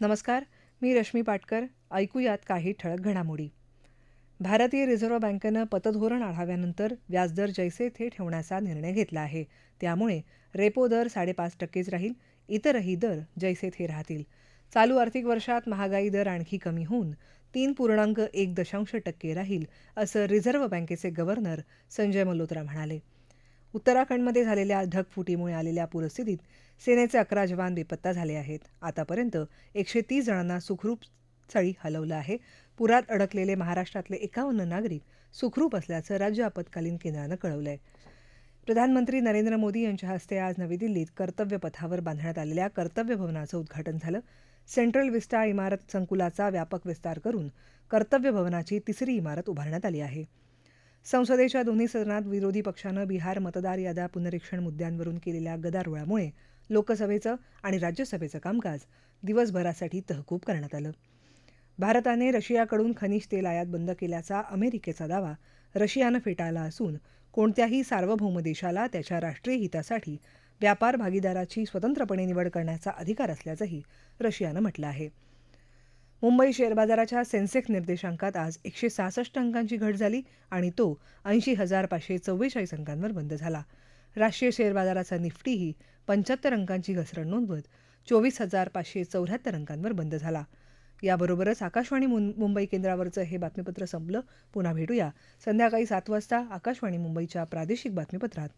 नमस्कार मी रश्मी पाटकर. ऐकूयात काही ठळक घडामोडी. भारतीय रिझर्व्ह बँकेनं पतधोरण आढाव्यानंतर व्याजदर जैसे थे ठेवण्याचा निर्णय घेतला आहे. त्यामुळे रेपो दर साडेपाच टक्केच राहील इतरही दर जैसे थे राहतील. चालू आर्थिक वर्षात महागाई दर आणखी कमी होऊन तीन पूर्णांक एक दशांश टक्के राहील असं रिझर्व्ह बँकेचे गव्हर्नर संजय मल्होत्रा म्हणाले. उत्तराखंडमध्ये झालेल्या ढगफुटीमुळे आलेल्या पूरस्थितीत सेनेचे अकरा जवान बेपत्ता झाले आहेत. आतापर्यंत एकशे तीस जणांना सुखरूप स्थळी हलवलं आहे. पुरात अडकलेले महाराष्ट्रातले एकावन्न नागरिक सुखरूप असल्याचं राज्य आपत्कालीन केंद्रानं कळवलं आहे प्रधानमंत्री नरेंद्र मोदी यांच्या हस्ते आज नवी दिल्लीत कर्तव्य पथावर बांधण्यात आलेल्या कर्तव्य भवनाचं उद्घाटन झालं. सेंट्रल विस्टा इमारत संकुलाचा व्यापक विस्तार करून कर्तव्य भवनाची तिसरी इमारत उभारण्यात आली आहे. संसदेच्या दोन्ही सदनात विरोधी पक्षानं बिहार मतदार याद्या पुनरीक्षण मुद्द्यांवरून केलेल्या गदारोळामुळे लोकसभेचं आणि राज्यसभेचं कामकाज दिवसभरासाठी तहकूब करण्यात आलं. भारताने रशियाकडून खनिज तेल आयात बंद केल्याचा अमेरिकेचा दावा रशियानं फेटाळला असून कोणत्याही सार्वभौम देशाला त्याच्या राष्ट्रीय हितासाठी व्यापार भागीदाराची स्वतंत्रपणे निवड करण्याचा अधिकार असल्याचंही रशियानं म्हटलं आहे. मुंबई शेअर बाजाराच्या सेन्सेक्स निर्देशांकात आज एकशे सहासष्ट अंकांची घट झाली आणि तो ऐंशी हजार पाचशे चव्वेचाळीस अंकांवर बंद झाला. राष्ट्रीय शेअर बाजाराचा निफ्टीही पंच्याहत्तर अंकांची घसरण नोंदवत चोवीस हजार पाचशे चौऱ्याहत्तर अंकांवर बंद झाला. याबरोबरच आकाशवाणी मुंबई केंद्रावरचं हे बातमीपत्र संपलं. पुन्हा भेटूया. संध्याकाळी सात वाजता आकाशवाणी मुंबईच्या प्रादेशिक बातमीपत्रात.